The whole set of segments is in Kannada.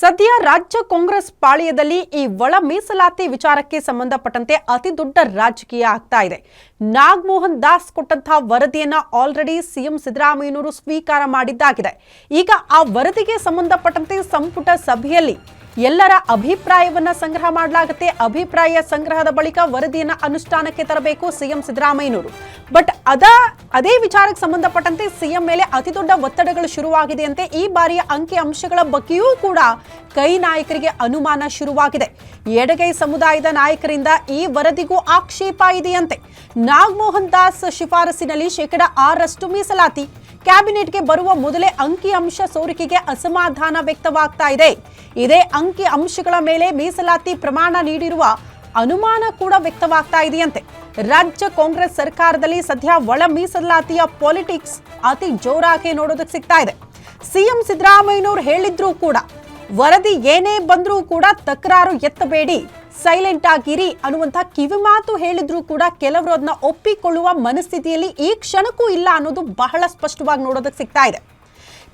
ಸದ್ಯ ರಾಜ್ಯ ಕಾಂಗ್ರೆಸ್ ಪಾಳ್ಯದಲ್ಲಿ ಈ ಒಳ ಮೀಸಲಾತಿ ವಿಚಾರಕ್ಕೆ ಸಂಬಂಧಪಟ್ಟಂತೆ ಅತಿ ದೊಡ್ಡ ರಾಜಕೀಯ ಆಗ್ತಾ ಇದೆ. ನಾಗಮೋಹನ್ ದಾಸ್ ಕೊಟ್ಟಂತಹ ವರದಿಯನ್ನ ಆಲ್ರೆಡಿ ಸಿಎಂ ಸಿದ್ದರಾಮಯ್ಯನವರು ಸ್ವೀಕಾರ ಮಾಡಿದ್ದಾಗಿದೆ. ಈಗ ಆ ವರದಿಗೆ ಸಂಬಂಧಪಟ್ಟಂತೆ ಸಂಪುಟ ಸಭೆಯಲ್ಲಿ ಎಲ್ಲರ ಅಭಿಪ್ರಾಯವನ್ನ ಸಂಗ್ರಹ ಮಾಡಲಾಗುತ್ತೆ. ಅಭಿಪ್ರಾಯ ಸಂಗ್ರಹದ ಬಳಿಕ ವರದಿಯನ್ನ ಅನುಷ್ಠಾನಕ್ಕೆ ತರಬೇಕು ಸಿಎಂ ಸಿದ್ದರಾಮಯ್ಯನವರು. ಬಟ್ ಅದ, ಅದೇ ವಿಚಾರಕ್ಕೆ ಸಂಬಂಧಪಟ್ಟಂತೆ ಸಿಎಂ ಮೇಲೆ ಅತಿ ದೊಡ್ಡ ಒತ್ತಡಗಳು ಶುರುವಾಗಿದೆಯಂತೆ ಈ ಬಾರಿಯ ಅಂಕಿ ಅಂಶಗಳ ಬಗ್ಗೆಯೂ ಕೂಡ ಕೈ ನಾಯಕರಿಗೆ ಅನುಮಾನ ಶುರುವಾಗಿದೆ. ಎಡಗೈ ಸಮುದಾಯದ ನಾಯಕರಿಂದ ಈ ವರದಿಗೂ ಆಕ್ಷೇಪ ಇದೆಯಂತೆ. ನಾಗಮೋಹನ್ ದಾಸ್ ಶಿಫಾರಸಿನಲ್ಲಿ ಶೇಕಡ ಆರಷ್ಟು ಮೀಸಲಾತಿ. ಕ್ಯಾಬಿನೆಟ್ಗೆ ಬರುವ ಮೊದಲೇ ಅಂಕಿ ಅಂಶ ಸೋರಿಕೆಗೆ ಅಸಮಾಧಾನ ವ್ಯಕ್ತವಾಗ್ತಾ ಇದೆ. ಇದೇ ಅಂಕಿ ಅಂಶಗಳ ಮೇಲೆ ಮೀಸಲಾತಿ ಪ್ರಮಾಣ ನೀಡಿರುವ ಅನುಮಾನ ಕೂಡ ವ್ಯಕ್ತವಾಗ್ತಾ ಇದೆಯಂತೆ. ರಾಜ್ಯ ಕಾಂಗ್ರೆಸ್ ಸರ್ಕಾರದಲ್ಲಿ ಸದ್ಯ ಒಳ ಮೀಸಲಾತಿಯ ಪಾಲಿಟಿಕ್ಸ್ ಅತಿ ಜೋರಾಗಿ ನೋಡೋದಕ್ಕೆ ಸಿಗ್ತಾ ಇದೆ. ಸಿಎಂ ಸಿದ್ದರಾಮಯ್ಯನವರು ಹೇಳಿದ್ರು ಕೂಡ, ವರದಿ ಏನೇ ಬಂದರೂ ಕೂಡ ತಕರಾರು ಎತ್ತಬೇಡಿ. ಸೈಲೆಂಟ್ ಆಗಿರಿ ಅನ್ನುವಂಥ ಕಿವಿಮಾತು ಹೇಳಿದ್ರು ಕೂಡ ಕೆಲವರು ಅದನ್ನ ಒಪ್ಪಿಕೊಳ್ಳುವ ಮನಸ್ಥಿತಿಯಲ್ಲಿ ಈ ಕ್ಷಣಕ್ಕೂ ಇಲ್ಲ ಅನ್ನೋದು ಬಹಳ ಸ್ಪಷ್ಟವಾಗಿ ನೋಡೋದಕ್ಕೆ ಸಿಗ್ತಾ ಇದೆ.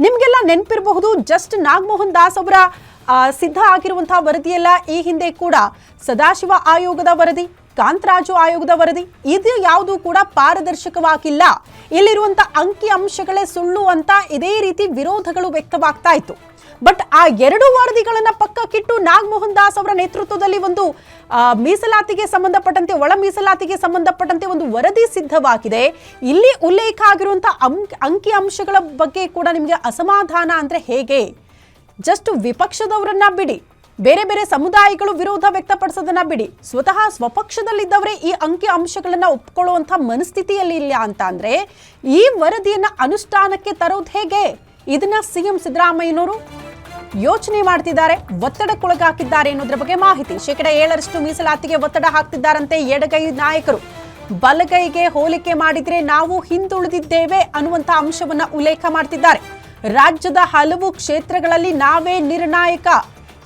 ನಿಮಗೆಲ್ಲ ನೆನಪಿರಬಹುದು, ಜಸ್ಟ್ ನಾಗಮೋಹನ್ ದಾಸ್ ಅವರ ಸಿದ್ಧ ಆಗಿರುವಂತಹ ವರದಿಯೆಲ್ಲ ಈ ಹಿಂದೆ ಕೂಡ ಸದಾಶಿವ ಆಯೋಗದ ವರದಿ. ಕಾಂತರಾಜು ಆಯೋಗದ ವರದಿ. ಇದು ಯಾವುದು ಕೂಡ ಪಾರದರ್ಶಕವಾಗಿಲ್ಲ. ಇಲ್ಲಿರುವಂತ ಅಂಕಿ ಅಂಶಗಳೇ ಸುಳ್ಳು ಅಂತ ಇದೇ ರೀತಿ ವಿರೋಧಗಳು ವ್ಯಕ್ತವಾಗ್ತಾ ಇತ್ತು. ಬಟ್ ಆ ಎರಡು ವರದಿಗಳನ್ನ ಪಕ್ಕಕ್ಕಿಟ್ಟು ನಾಗಮೋಹನ್ ದಾಸ್ ಅವರ ನೇತೃತ್ವದಲ್ಲಿ ಒಂದು ಮೀಸಲಾತಿಗೆ ಸಂಬಂಧಪಟ್ಟಂತೆ, ಒಳ ಮೀಸಲಾತಿಗೆ ಸಂಬಂಧಪಟ್ಟಂತೆ ಒಂದು ವರದಿ ಸಿದ್ಧವಾಗಿದೆ. ಇಲ್ಲಿ ಉಲ್ಲೇಖ ಆಗಿರುವಂತಹ ಅಂಕ್ ಅಂಕಿ ಅಂಶಗಳ ಬಗ್ಗೆ ಕೂಡ ನಿಮಗೆ ಅಸಮಾಧಾನ ಅಂದ್ರೆ ಹೇಗೆ? ಜಸ್ಟ್ ವಿಪಕ್ಷದವರನ್ನ ಬಿಡಿ. ಬೇರೆ ಬೇರೆ ಸಮುದಾಯಗಳು ವಿರೋಧ ವ್ಯಕ್ತಪಡಿಸೋದನ್ನ ಬಿಡಿ. ಸ್ವತಃ ಸ್ವಪಕ್ಷದಲ್ಲಿದ್ದವರೇ ಈ ಅಂಕಿ ಅಂಶಗಳನ್ನ ಒಪ್ಕೊಳ್ಳುವಂಥ ಮನಸ್ಥಿತಿಯಲ್ಲಿ ಇಲ್ಲ ಅಂತ ಅಂದ್ರೆ ಈ ವರದಿಯನ್ನ ಅನುಷ್ಠಾನಕ್ಕೆ ತರೋದು ಹೇಗೆ? ಇದನ್ನ ಸಿಎಂ ಸಿದ್ದರಾಮಯ್ಯನವರು ಯೋಚನೆ ಮಾಡ್ತಿದ್ದಾರೆ, ಒತ್ತಡಕ್ಕೊಳಗಾಕಿದ್ದಾರೆ ಅನ್ನೋದ್ರ ಬಗ್ಗೆ ಮಾಹಿತಿ. ಶೇಕಡ ಏಳರಷ್ಟು ಮೀಸಲಾತಿಗೆ ಒತ್ತಡ ಹಾಕ್ತಿದ್ದಾರಂತೆ ಎಡಗೈ ನಾಯಕರು. ಬಲಗೈಗೆ ಹೋಲಿಕೆ ಮಾಡಿದ್ರೆ ನಾವು ಹಿಂದುಳಿದಿದ್ದೇವೆ ಅನ್ನುವಂಥ ಅಂಶವನ್ನ ಉಲ್ಲೇಖ ಮಾಡ್ತಿದ್ದಾರೆ. ರಾಜ್ಯದ ಹಲವು ಕ್ಷೇತ್ರಗಳಲ್ಲಿ ನಾವೇ ನಿರ್ಣಾಯಕ.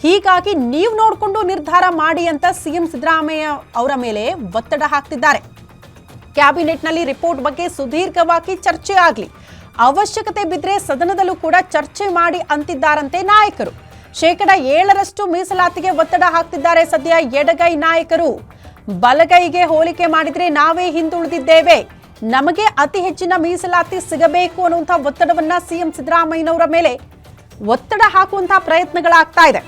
ಹೀಗಾಗಿ ನೀವು ನೋಡಿಕೊಂಡು ನಿರ್ಧಾರ ಮಾಡಿ ಅಂತ ಸಿಎಂ ಸಿದ್ದರಾಮಯ್ಯ ಅವರ ಮೇಲೆ ಒತ್ತಡ ಹಾಕ್ತಿದ್ದಾರೆ. ಕ್ಯಾಬಿನೆಟ್ನಲ್ಲಿ ರಿಪೋರ್ಟ್ ಬಗ್ಗೆ ಸುದೀರ್ಘವಾಗಿ ಚರ್ಚೆ ಆಗಲಿ. ಅವಶ್ಯಕತೆ ಬಿದ್ದರೆ ಸದನದಲ್ಲೂ ಕೂಡ ಚರ್ಚೆ ಮಾಡಿ ಅಂತಿದ್ದಾರಂತೆ ನಾಯಕರು. ಶೇಕಡ ಏಳರಷ್ಟು ಮೀಸಲಾತಿಗೆ ಒತ್ತಡ ಹಾಕ್ತಿದ್ದಾರೆ ಸದ್ಯ ಎಡಗೈ ನಾಯಕರು. ಬಲಗೈಗೆ ಹೋಲಿಕೆ ಮಾಡಿದರೆ ನಾವೇ ಹಿಂದುಳಿದಿದ್ದೇವೆ. ನಮಗೆ ಅತಿ ಹೆಚ್ಚಿನ ಮೀಸಲಾತಿ ಸಿಗಬೇಕು ಅನ್ನುವಂಥ ಒತ್ತಡವನ್ನು ಸಿಎಂ ಸಿದ್ದರಾಮಯ್ಯನವರ ಮೇಲೆ ಒತ್ತಡ ಹಾಕುವಂತಹ ಪ್ರಯತ್ನಗಳಾಗ್ತಾ ಇದೆ.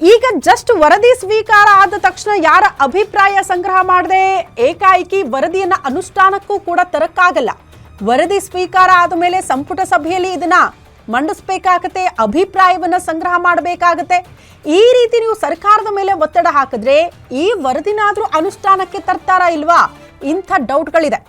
ಈಗ ಜಸ್ಟ್ ವರದಿ ಸ್ವೀಕಾರ ಆದ ತಕ್ಷಣ ಯಾರ ಅಭಿಪ್ರಾಯ ಸಂಗ್ರಹ ಮಾಡದೆ ಏಕಾಏಕಿ ವರದಿಯನ್ನ ಅನುಷ್ಠಾನಕ್ಕೂ ಕೂಡ ತರಕ್ಕಾಗಲ್ಲ. ವರದಿ ಸ್ವೀಕಾರ ಆದ ಮೇಲೆ ಸಂಪುಟ ಸಭೆಯಲ್ಲಿ ಇದನ್ನ ಮಂಡಿಸ್ಬೇಕಾಗತ್ತೆ, ಅಭಿಪ್ರಾಯವನ್ನ ಸಂಗ್ರಹ ಮಾಡಬೇಕಾಗತ್ತೆ. ಈ ರೀತಿ ನೀವು ಸರ್ಕಾರದ ಮೇಲೆ ಒತ್ತಡ ಹಾಕಿದ್ರೆ ಈ ವರದಿನಾದ್ರೂ ಅನುಷ್ಠಾನಕ್ಕೆ ತರ್ತಾರಾ ಇಲ್ವಾ? ಇಂಥ ಡೌಟ್ಗಳಿದೆ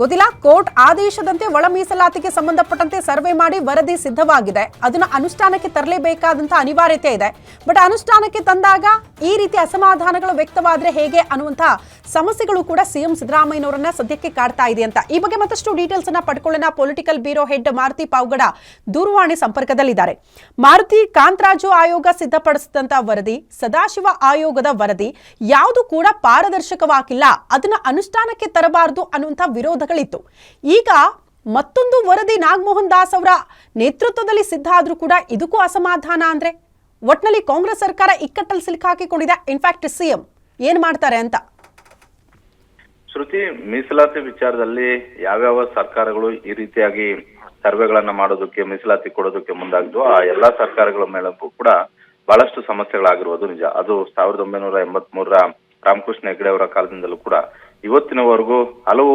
ಗೊತ್ತಿಲ್ಲ, ಕೋರ್ಟ್ ಆದೇಶದಂತೆ ಒಳ ಮೀಸಲಾತಿಗೆ ಸಂಬಂಧಪಟ್ಟಂತೆ ಸರ್ವೆ ಮಾಡಿ ವರದಿ ಸಿದ್ಧವಾಗಿದೆ. ಅದನ್ನ ಅನುಷ್ಠಾನಕ್ಕೆ ತರಲೇಬೇಕಾದಂತಹ ಅನಿವಾರ್ಯತೆ ಇದೆ. ಬಟ್ ಅನುಷ್ಠಾನಕ್ಕೆ ತಂದಾಗ ಈ ರೀತಿ ಅಸಮಾಧಾನಗಳು ವ್ಯಕ್ತವಾದ್ರೆ ಹೇಗೆ ಅನ್ನುವಂತಹ ಸಮಸ್ಯೆಗಳು ಕೂಡ ಸಿಎಂ ಸಿದ್ದರಾಮಯ್ಯನವರನ್ನ ಸದ್ಯಕ್ಕೆ ಕಾಡ್ತಾ ಇದೆ ಅಂತ. ಈ ಬಗ್ಗೆ ಮತ್ತಷ್ಟು ಡೀಟೇಲ್ಸ್ ಅನ್ನ ಪಡ್ಕೊಳ್ಳೋಣ. Political bureau head Maruti Pavagada ದೂರವಾಣಿ ಸಂಪರ್ಕದಲ್ಲಿದ್ದಾರೆ. ಮಾರುತಿ ಕಾಂತರಾಜು ಆಯೋಗ ಸಿದ್ಧಪಡಿಸಿದಂತ ವರದಿ, ಸದಾಶಿವ ಆಯೋಗದ ವರದಿ, ಯಾವುದು ಕೂಡ ಪಾರದರ್ಶಕವಾಗಿಲ್ಲ. ಅದನ್ನ ಅನುಷ್ಠಾನಕ್ಕೆ ತರಬಾರದು ಅನ್ನುವಂಥ ವಿರೋಧಗಳಿತ್ತು ಈಗ ಮತ್ತೊಂದು ವರದಿ ನಾಗಮೋಹನ್ ದಾಸ್ ಅವರ ನೇತೃತ್ವದಲ್ಲಿ ಸಿದ್ಧ ಆದರೂ ಕೂಡ ಇದಕ್ಕೂ ಅಸಮಾಧಾನ ಅಂದ್ರೆ? ಒಟ್ನಲ್ಲಿ ಕಾಂಗ್ರೆಸ್ ಸರ್ಕಾರ ಇಕ್ಕಟ್ಟಲ್ಲಿ ಸಿಲುಕಾಕಿಕೊಂಡಿದೆ ಇನ್ಫ್ಯಾಕ್ಟ್ ಸಿಎಂ ಏನ್ ಮಾಡ್ತಾರೆ ಅಂತ? ಶ್ರುತಿ, ಮೀಸಲಾತಿ ವಿಚಾರದಲ್ಲಿ ಯಾವ್ಯಾವ ಸರ್ಕಾರಗಳು ಈ ರೀತಿಯಾಗಿ ಸರ್ವೆಗಳನ್ನ ಮಾಡೋದಕ್ಕೆ, ಮೀಸಲಾತಿ ಕೊಡೋದಕ್ಕೆ ಮುಂದಾಗಿದ್ವು, ಆ ಎಲ್ಲಾ ಸರ್ಕಾರಗಳ ಮೇಲೂ ಕೂಡ ಬಹಳಷ್ಟು ಸಮಸ್ಯೆಗಳಾಗಿರುವುದು ನಿಜ. ಅದು ಸಾವಿರದ ಒಂಬೈನೂರ ಎಂಬತ್ ಮೂರರ ರಾಮಕೃಷ್ಣ ಹೆಗ್ಡೆ ಅವರ ಕಾಲದಿಂದಲೂ ಕೂಡ ಇವತ್ತಿನವರೆಗೂ ಹಲವು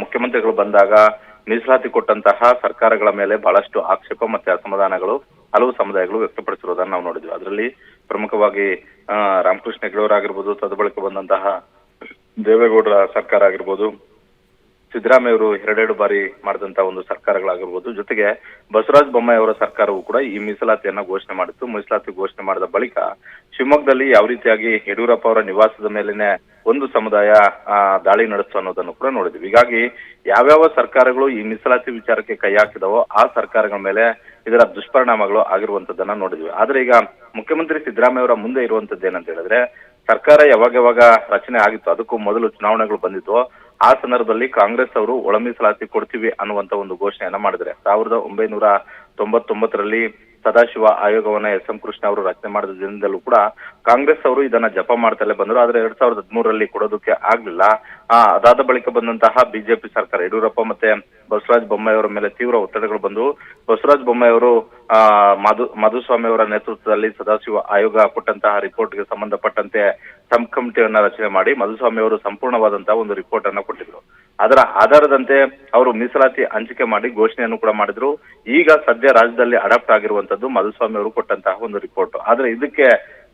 ಮುಖ್ಯಮಂತ್ರಿಗಳು ಬಂದಾಗ ಮೀಸಲಾತಿ ಕೊಟ್ಟಂತಹ ಸರ್ಕಾರಗಳ ಮೇಲೆ ಬಹಳಷ್ಟು ಆಕ್ಷೇಪ ಮತ್ತೆ ಅಸಮಾಧಾನಗಳು, ಹಲವು ಸಮುದಾಯಗಳು ವ್ಯಕ್ತಪಡಿಸಿರುವುದನ್ನು ನಾವು ನೋಡಿದ್ವಿ. ಅದರಲ್ಲಿ ಪ್ರಮುಖವಾಗಿ ರಾಮಕೃಷ್ಣ ಹೆಗಡೆ ಆಗಿರ್ಬೋದು ತದಬಳಿಕ ಬಂದಂತಹ ದೇವೇಗೌಡರ ಸರ್ಕಾರ ಆಗಿರ್ಬೋದು ಸಿದ್ದರಾಮಯ್ಯ ಅವರು ಎರಡೆರಡು ಬಾರಿ ಮಾಡಿದಂತಹ ಒಂದು ಸರ್ಕಾರಗಳಾಗಿರ್ಬೋದು, ಜೊತೆಗೆ ಬಸವರಾಜ ಬೊಮ್ಮಾಯಿ ಅವರ ಸರ್ಕಾರವು ಕೂಡ ಈ ಮೀಸಲಾತಿಯನ್ನ ಘೋಷಣೆ ಮಾಡಿತ್ತು. ಮೀಸಲಾತಿ ಘೋಷಣೆ ಮಾಡಿದ ಬಳಿಕ ಶಿವಮೊಗ್ಗದಲ್ಲಿ ಯಾವ ರೀತಿಯಾಗಿ ಯಡಿಯೂರಪ್ಪ ಅವರ ನಿವಾಸದ ಮೇಲೆನೆ ಒಂದು ಸಮುದಾಯ ದಾಳಿ ನಡೆಸ್ತು ಅನ್ನೋದನ್ನು ಕೂಡ ನೋಡಿದ್ವಿ. ಹೀಗಾಗಿ ಯಾವ್ಯಾವ ಸರ್ಕಾರಗಳು ಈ ಮೀಸಲಾತಿ ವಿಚಾರಕ್ಕೆ ಕೈ ಹಾಕಿದವೋ ಆ ಸರ್ಕಾರಗಳ ಮೇಲೆ ಇದರ ದುಷ್ಪರಿಣಾಮಗಳು ಆಗಿರುವಂತದ್ದನ್ನ ನೋಡಿದ್ವಿ. ಆದ್ರೆ ಈಗ ಮುಖ್ಯಮಂತ್ರಿ ಸಿದ್ದರಾಮಯ್ಯ ಅವರ ಮುಂದೆ ಇರುವಂತದ್ದು ಏನಂತ ಹೇಳಿದ್ರೆ, ಸರ್ಕಾರ ಯಾವಾಗ ಯಾವಾಗ ರಚನೆ ಆಗಿತ್ತು, ಅದಕ್ಕೂ ಮೊದಲು ಚುನಾವಣೆಗಳು ಬಂದಿತ್ತು ಆ ಸಂದರ್ಭದಲ್ಲಿ ಕಾಂಗ್ರೆಸ್ ಅವರು ಒಳ ಮೀಸಲಾತಿ ಕೊಡ್ತೀವಿ ಅನ್ನುವಂತ ಒಂದು ಘೋಷಣೆಯನ್ನ ಮಾಡಿದ್ರೆ ಸಾವಿರದ ಒಂಬೈನೂರ ತೊಂಬತ್ತೊಂಬತ್ತರಲ್ಲಿ ಸದಾಶಿವ ಆಯೋಗವನ್ನ ಎಸ್ ಎಂ ಕೃಷ್ಣ ಅವರು ರಚನೆ ಮಾಡಿದ ದಿನದಲ್ಲೂ ಕೂಡ ಕಾಂಗ್ರೆಸ್ ಅವರು ಇದನ್ನ ಜಪ ಮಾಡ್ತಲೇ ಬಂದರು. ಆದ್ರೆ ಎರಡ್ ಸಾವಿರದ ಹದಿಮೂರರಲ್ಲಿ ಕೊಡೋದಕ್ಕೆ ಆಗ್ಲಿಲ್ಲ. ಆ, ಅದಾದ ಬಳಿಕ ಬಂದಂತಹ ಬಿಜೆಪಿ ಸರ್ಕಾರ, ಯಡಿಯೂರಪ್ಪ ಮತ್ತೆ ಬಸವರಾಜ ಬೊಮ್ಮಾಯಿ ಅವರ ಮೇಲೆ ತೀವ್ರ ಒತ್ತಡಗಳು ಬಂದು, ಬಸವರಾಜ ಬೊಮ್ಮಾಯಿ ಅವರು, ಆ, ಮಧು, ಮಧುಸ್ವಾಮಿ ಅವರ ನೇತೃತ್ವದಲ್ಲಿ ಸದಾಶಿವ ಆಯೋಗ ಕೊಟ್ಟಂತಹ ರಿಪೋರ್ಟ್ಗೆ ಸಂಬಂಧಪಟ್ಟಂತೆ ಸಬ್ ಕಮಿಟಿಯನ್ನ ರಚನೆ ಮಾಡಿ ಮಧುಸ್ವಾಮಿ ಅವರು ಸಂಪೂರ್ಣವಾದಂತಹ ಒಂದು ರಿಪೋರ್ಟ್ ಅನ್ನ ಕೊಟ್ಟಿದ್ರು. ಅದರ ಆಧಾರದಂತೆ ಅವರು ಮೀಸಲಾತಿ ಹಂಚಿಕೆ ಮಾಡಿ ಘೋಷಣೆಯನ್ನು ಕೂಡ ಮಾಡಿದ್ರು. ಈಗ ಸದ್ಯ ರಾಜ್ಯದಲ್ಲಿ ಅಡಾಪ್ಟ್ ಆಗಿರುವಂತದ್ದು ಮಧುಸ್ವಾಮಿ ಅವರು ಕೊಟ್ಟಂತಹ ಒಂದು ರಿಪೋರ್ಟ್ ಆದ್ರೆ ಇದಕ್ಕೆ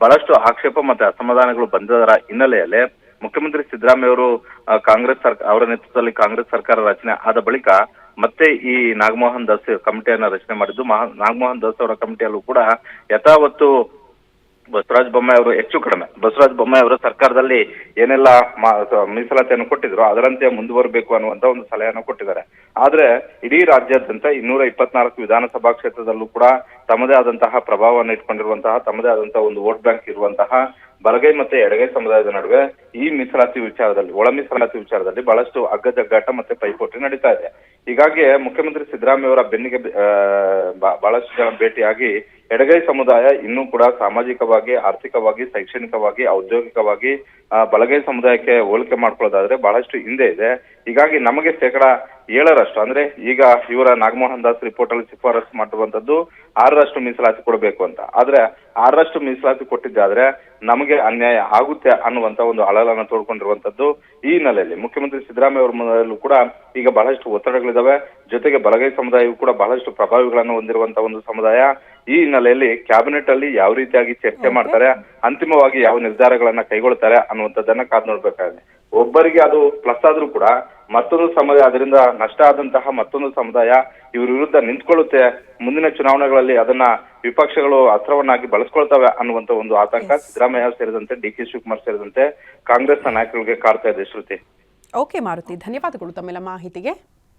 ಬಹಳಷ್ಟು ಆಕ್ಷೇಪ ಮತ್ತೆ ಅಸಮಾಧಾನಗಳು ಬಂದದರ ಹಿನ್ನೆಲೆಯಲ್ಲಿ ಮುಖ್ಯಮಂತ್ರಿ ಸಿದ್ದರಾಮಯ್ಯ ಅವರು ಕಾಂಗ್ರೆಸ್ ಸರ್ಕಾರ ಅವರ ನೇತೃತ್ವದಲ್ಲಿ ಕಾಂಗ್ರೆಸ್ ಸರ್ಕಾರ ರಚನೆ ಆದ ಬಳಿಕ ಮತ್ತೆ ಈ ನಾಗಮೋಹನ್ ದಾಸ್ ಕಮಿಟಿಯನ್ನ ರಚನೆ ಮಾಡಿದ್ದು. ಮಹಾ, ನಾಗಮೋಹನ್ ದಾಸ್ ಅವರ ಕಮಿಟಿಯಲ್ಲೂ ಕೂಡ ಯಥಾವತ್ತು ಬಸವರಾಜ ಬೊಮ್ಮಾಯಿ ಅವರು ಹೆಚ್ಚು ಕಡಿಮೆ. ಬಸವರಾಜ ಬೊಮ್ಮಾಯಿ ಅವರು ಸರ್ಕಾರದಲ್ಲಿ ಏನೆಲ್ಲ ಮೀಸಲಾತಿಯನ್ನು ಕೊಟ್ಟಿದ್ರು ಅದರಂತೆ ಮುಂದುವರಬೇಕು ಅನ್ನುವಂತ ಒಂದು ಸಲಹೆಯನ್ನು ಕೊಟ್ಟಿದ್ದಾರೆ. ಆದ್ರೆ ಇಡೀ ರಾಜ್ಯಾದ್ಯಂತ ಇನ್ನೂರ ಇಪ್ಪತ್ನಾಲ್ಕು ವಿಧಾನಸಭಾ ಕ್ಷೇತ್ರದಲ್ಲೂ ಕೂಡ ತಮ್ಮದೇ ಆದಂತಹ ಪ್ರಭಾವವನ್ನು ಇಟ್ಕೊಂಡಿರುವಂತಹ, ತಮ್ಮದೇ ಆದಂತಹ ಒಂದು ವೋಟ್ ಬ್ಯಾಂಕ್ ಇರುವಂತಹ, ಬಲಗೈ ಮತ್ತೆ ಎಡಗೈ ಸಮುದಾಯದ ನಡುವೆ ಈ ಮೀಸಲಾತಿ ವಿಚಾರದಲ್ಲಿ, ಒಳ ಮೀಸಲಾತಿ ವಿಚಾರದಲ್ಲಿ ಬಹಳಷ್ಟು ಅಗ್ಗಜಗ್ಗಾಟ ಮತ್ತೆ ಪೈಪೋಟಿ ನಡೀತಾ ಇದೆ. ಹೀಗಾಗಿ ಮುಖ್ಯಮಂತ್ರಿ ಸಿದ್ದರಾಮಯ್ಯ ಅವರ ಬೆನ್ನಿಗೆ ಬಹಳಷ್ಟು ಜನ ಭೇಟಿಯಾಗಿ ಎಡಗೈ ಸಮುದಾಯ ಇನ್ನೂ ಕೂಡ ಸಾಮಾಜಿಕವಾಗಿ, ಆರ್ಥಿಕವಾಗಿ, ಶೈಕ್ಷಣಿಕವಾಗಿ, ಔದ್ಯೋಗಿಕವಾಗಿ ಬಲಗೈ ಸಮುದಾಯಕ್ಕೆ ಹೋಲಿಕೆ ಮಾಡ್ಕೊಳ್ಳೋದಾದ್ರೆ ಬಹಳಷ್ಟು ಹಿಂದೆ ಇದೆ. ಹೀಗಾಗಿ ನಮಗೆ ಶೇಕಡ ಏಳರಷ್ಟು, ಅಂದ್ರೆ ಈಗ ಇವರ ನಾಗಮೋಹನ್ ದಾಸ್ ರಿಪೋರ್ಟ್ ಅಲ್ಲಿ ಶಿಫಾರಸು ಮಾಡಿರುವಂತದ್ದು ಆರರಷ್ಟು ಮೀಸಲಾತಿ ಕೊಡಬೇಕು ಅಂತ. ಆದ್ರೆ ಆರರಷ್ಟು ಮೀಸಲಾತಿ ಕೊಟ್ಟಿದ್ದಾದ್ರೆ ನಮಗೆ ಅನ್ಯಾಯ ಆಗುತ್ತೆ ಅನ್ನುವಂತ ಒಂದು ಅಳಲನ್ನು ತೋಡ್ಕೊಂಡಿರುವಂತದ್ದು ಈ ಹಿನ್ನೆಲೆಯಲ್ಲಿ. ಮುಖ್ಯಮಂತ್ರಿ ಸಿದ್ದರಾಮಯ್ಯ ಅವರ ಮೊದಲು ಕೂಡ ಈಗ ಬಹಳಷ್ಟು ಒತ್ತಡಗಳಿದಾವೆ ಜೊತೆಗೆ ಬಲಗೈ ಸಮುದಾಯವು ಕೂಡ ಬಹಳಷ್ಟು ಪ್ರಭಾವಿಗಳನ್ನು ಹೊಂದಿರುವಂತ ಒಂದು ಸಮುದಾಯ. ಈ ಹಿನ್ನೆಲೆಯಲ್ಲಿ ಕ್ಯಾಬಿನೆಟ್ ಅಲ್ಲಿ ಯಾವ ರೀತಿಯಾಗಿ ಚರ್ಚೆ ಮಾಡ್ತಾರೆ ಅಂತಿಮವಾಗಿ ಯಾವ ನಿರ್ಧಾರಗಳನ್ನ ಕೈಗೊಳ್ತಾರೆ ಅನ್ನುವಂಥದ್ದನ್ನ ಕಾದ್ ನೋಡ್ಬೇಕಾಗಿದೆ. ಒಬ್ಬರಿಗೆ ಅದು ಪ್ಲಸ್ ಆದ್ರೂ ಕೂಡ ಮತ್ತೊಂದು ಸಮುದಾಯ ಅದರಿಂದ ನಷ್ಟ ಆದಂತಹ ಮತ್ತೊಂದು ಸಮುದಾಯ ಇವ್ರ ವಿರುದ್ಧ ನಿಂತ್ಕೊಳ್ಳುತ್ತೆ ಮುಂದಿನ ಚುನಾವಣೆಗಳಲ್ಲಿ ಅದನ್ನ ವಿಪಕ್ಷಗಳು ಅಸ್ತ್ರವನ್ನಾಗಿ ಬಳಸ್ಕೊಳ್ತವೆ ಅನ್ನುವಂತ ಒಂದು ಆತಂಕ ಸಿದ್ದರಾಮಯ್ಯ ಸೇರಿದಂತೆ ಡಿ ಕೆ ಶಿವಕುಮಾರ್ ಸೇರಿದಂತೆ ಕಾಂಗ್ರೆಸ್ ನಾಯಕರಿಗೆ ಕಾಡ್ತಾ ಇದೆ ಶ್ರುತಿ. ಓಕೆ ಮಾರುತಿ ಧನ್ಯವಾದಗಳು ತಮ್ಮೆಲ್ಲ ಮಾಹಿತಿಗೆ.